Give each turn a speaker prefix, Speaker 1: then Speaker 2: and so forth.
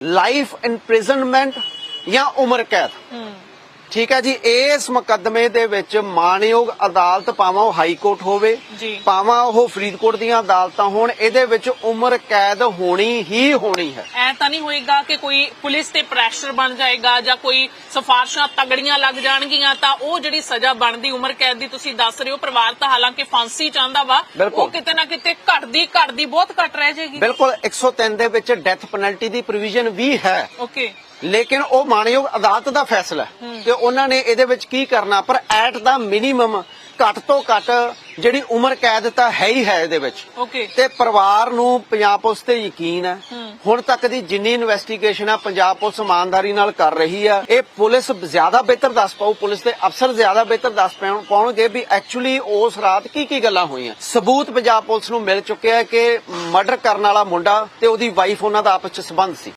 Speaker 1: Life imprisonment ਜਾਂ ਉਮਰ ਕੈਦ ਠੀਕ ਹੈ ਜੀ ਇਸ ਮੁਕੱਦਮੇ ਦੇ ਵਿੱਚ ਮਾਨਯੋਗ ਅਦਾਲਤ ਭਾਵੇਂ ਉਹ ਹਾਈ ਕੋਰਟ ਹੋਵੇ। ਭਾਵੇਂ ਉਹ ਫਰੀਦਕੋਟ ਦੀਆਂ ਅਦਾਲਤਾਂ ਹੋਣ ਇਹਦੇ ਵਿੱਚ ਉਮਰ ਕੈਦ ਹੋਣੀ ਹੀ ਹੋਣੀ ਹੈ
Speaker 2: ਐ ਤਾਂ ਨਹੀਂ ਹੋਏਗਾ ਕਿ ਕੋਈ ਪੁਲਿਸ ਤੇ ਪ੍ਰੈਸ਼ਰ ਬਣ ਜਾਏਗਾ ਜਾਂ ਕੋਈ ਸਿਫਾਰਸ਼ਾਂ ਤਗੜੀਆਂ ਲੱਗ ਜਾਣਗੀਆਂ ਤਾਂ ਉਹ ਜਿਹੜੀ ਸਜ਼ਾ ਬਣਦੀ ਉਮਰ ਕੈਦ ਦੀ ਤੁਸੀਂ ਦੱਸ ਰਹੇ ਹੋ ਪਰਿਵਾਰ ਤਾਂ ਹਾਲਾਂਕਿ ਫਾਂਸੀ ਚਾਹੁੰਦਾ ਵਾ। ਉਹ ਕਿਤੇ ਨਾ ਕਿਤੇ ਘਟਦੀ ਘਟਦੀ ਬਹੁਤ ਘਟ ਰਹਿ ਜਾਏਗੀ
Speaker 1: ਬਿਲਕੁਲ 103 ਦੇ ਵਿੱਚ ਡੈਥ ਪੈਨਲਟੀ ਦੀ ਪ੍ਰੋਵੀਜ਼ਨ ਵੀ ਹੈ
Speaker 2: ਓਕੇ
Speaker 1: ਲੇਕਿਨ ਉਹ ਮਾਨਯੋਗ ਅਦਾਲਤ ਦਾ ਫੈਸਲਾ ਹੈ। ਕਿ ਉਹਨਾਂ ਨੇ ਇਹਦੇ ਵਿੱਚ ਕੀ ਕਰਨਾ? ਪਰ ਐਟ ਦਾ ਮਿਨੀਮਮ ਘੱਟ ਤੋਂ ਘੱਟ ਜਿਹੜੀ ਉਮਰ ਕੈਦ ਤਾਂ ਹੈ ਹੀ ਹੈ ਇਹਦੇ ਵਿੱਚ। ਤੇ ਪਰਿਵਾਰ ਨੂੰ ਪੰਜਾਬ ਪੁਲਿਸ ਤੇ ਯਕੀਨ
Speaker 2: ਹੈ।
Speaker 1: ਹੁਣ ਤੱਕ ਦੀ ਜਿੰਨੀ ਇਨਵੈਸਟੀਗੇਸ਼ਨ ਆ ਪੰਜਾਬ ਪੁਲਿਸ ਇਮਾਨਦਾਰੀ ਨਾਲ ਕਰ ਰਹੀ ਆ। ਇਹ ਪੁਲਿਸ ਜ਼ਿਆਦਾ ਬਿਹਤਰ ਦੱਸ ਪਾਉ ਪੁਲਿਸ ਦੇ ਅਫਸਰ ਜ਼ਿਆਦਾ ਬਿਹਤਰ ਦੱਸ ਪਾਉਣ- ਪਾਉਣਗੇ ਵੀ ਐਕਚੁਅਲੀ ਉਸ ਰਾਤ ਕੀ ਕੀ ਗੱਲਾਂ ਹੋਈਆਂ। ਸਬੂਤ ਪੰਜਾਬ ਪੁਲਿਸ ਨੂੰ ਮਿਲ ਚੁੱਕਿਆ ਹੈ ਕਿ ਮਰਡਰ ਕਰਨ ਵਾਲਾ ਮੁੰਡਾ ਤੇ ਉਹਦੀ ਵਾਈਫ ਉਹਨਾਂ ਦਾ ਆਪਸ ਚ ਸਬੰਧ ਸੀ।